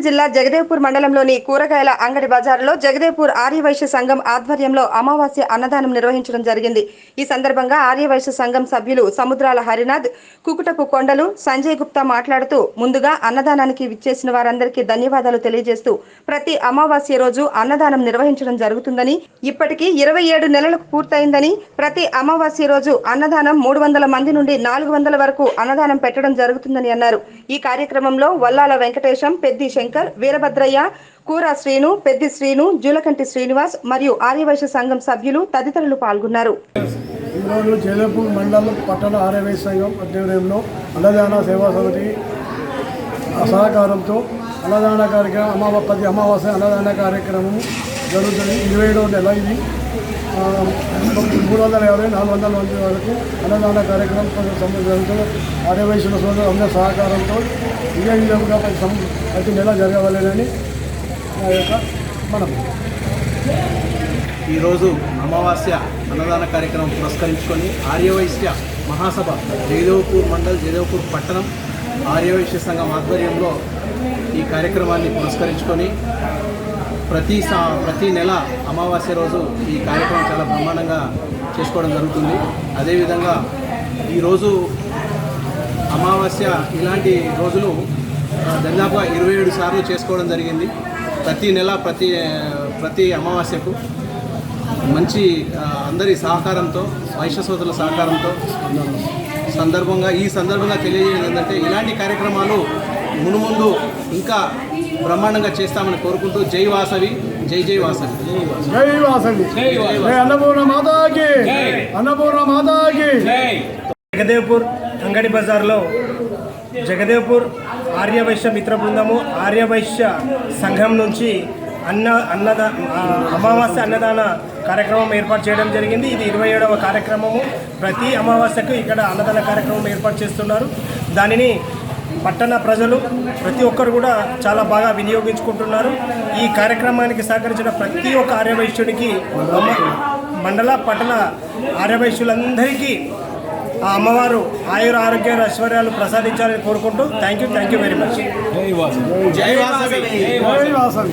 జిల్లా జగదేవ్పూర్ మండలంలోని కూరగాయల అంగడి బజారులో జగదేవ్పూర్ ఆర్యవైశ్య సంఘం ఆధ్వర్యంలో అమావాస్య అన్నదానం నిర్వహించడం జరిగింది. ఈ సందర్భంగా ఆర్యవైశ్య సంఘం సభ్యులు సముద్రాల హరినాథ్ కుకుటపు కొండలు సంజయ్ గుప్తా మాట్లాడుతూ ముందుగా అన్నదానానికి విచ్చేసిన వారందరికీ ధన్యవాదాలు తెలియజేస్తూ ప్రతి అమావాస్య రోజు అన్నదానం నిర్వహించడం జరుగుతుందని ఇప్పటికీ ఇరవై ఏడు నెలలకు పూర్తయిందని ప్రతి అమావాస్య రోజు అన్నదానం మూడు వందల మంది నుండి నాలుగు వందల వరకు అన్నదానం పెట్టడం జరుగుతుందని అన్నారు. ఈ కార్యక్రమంలో వల్లాల వెంకటేశం పెద్ది శంకర్ వీరభద్రయ్య కూర శ్రీను పెద్ది శ్రీను జూలకంటి శ్రీనివాస్ మరియు ఆర్యవైశ్య సంఘం సభ్యులు తదితరులు పాల్గొన్నారు. ఈరోజు జైలపూర్ మండలం పట్టణ ఆర్యవై సంఘం ఆధ్వర్యంలో అన్నదాన సేవా సమితి సహకారంతో అన్నదాన కార్యక్రమం అమావ అమావాస్య అన్నదాన కార్యక్రమం జరుగుతుంది. ఇరవై ఏడవ నెల ఇది. మూడు వందల యాభై నాలుగు వందల మంది వరకు అన్నదాన కార్యక్రమం సంబంధించిన సమ- ఆర్యవైశ్యుల సోదరు అందరి సహకారంతో ఇదే విధంగా ప్రతి నెల జరగవలేదని నా యొక్క మనం. ఈరోజు అమావాస్య అన్నదాన కార్యక్రమం పురస్కరించుకొని ఆర్యవైశ్య మహాసభ జయదేవ్పూర్ మండల్ జయదేవ్పూర్ పట్టణం ఆర్యవైశ్య సంఘం ఆధ్వర్యంలో ఈ కార్యక్రమాన్ని పురస్కరించుకొని ప్రతి సా ప్రతి నెల అమావాస్య రోజు ఈ కార్యక్రమం చాలా బ్రహ్మాండంగా చేసుకోవడం జరుగుతుంది. అదేవిధంగా ఈరోజు అమావాస్య ఇలాంటి రోజులు దాదాపుగా ఇరవై ఏడు సార్లు చేసుకోవడం జరిగింది. ప్రతి నెల ప్రతి ప్రతి అమావాస్యకు మంచి అందరి సహకారంతో వైశ్య సోదరుల సహకారంతో సందర్భంగా ఈ సందర్భంగా తెలియజేయడం ఏంటంటే ఇలాంటి కార్యక్రమాలు మునుముందు ఇంకా బ్రహ్మాండంగా చేస్తామని కోరుకుంటూ జై వాసవి జై జై వాసవి. జై వాసవి. జై అన్నపూర్ణ మాతాకి. అన్నపూర్ణ మాతాకి. జగదేవ్పూర్ అంగడి బజార్లో జగదేవ్పూర్ ఆర్యవైశ్య మిత్ర బృందము ఆర్యవైశ్య సంఘం నుంచి అన్న అన్నద అమావాస్య అన్నదాన కార్యక్రమం ఏర్పాటు చేయడం జరిగింది. ఇది ఇరవై ఏడవ కార్యక్రమము. ప్రతి అమావాస్యకు ఇక్కడ అన్నదాన కార్యక్రమం ఏర్పాటు చేస్తున్నారు. దానిని పట్టణ ప్రజలు ప్రతి ఒక్కరు కూడా చాలా బాగా వినియోగించుకుంటున్నారు. ఈ కార్యక్రమానికి సహకరించిన ప్రతి ఒక్క ఆర్యవైశ్యుడికి అమ్మ- మండల పట్టణ ఆర్యవైశ్యులందరికీ ఆ అమ్మవారు ఆయుర ఆరోగ్య ఐశ్వర్యాలు ప్రసాదించాలని కోరుకుంటూ thank you thank you very much. జై వాసవి. జై వాసవి.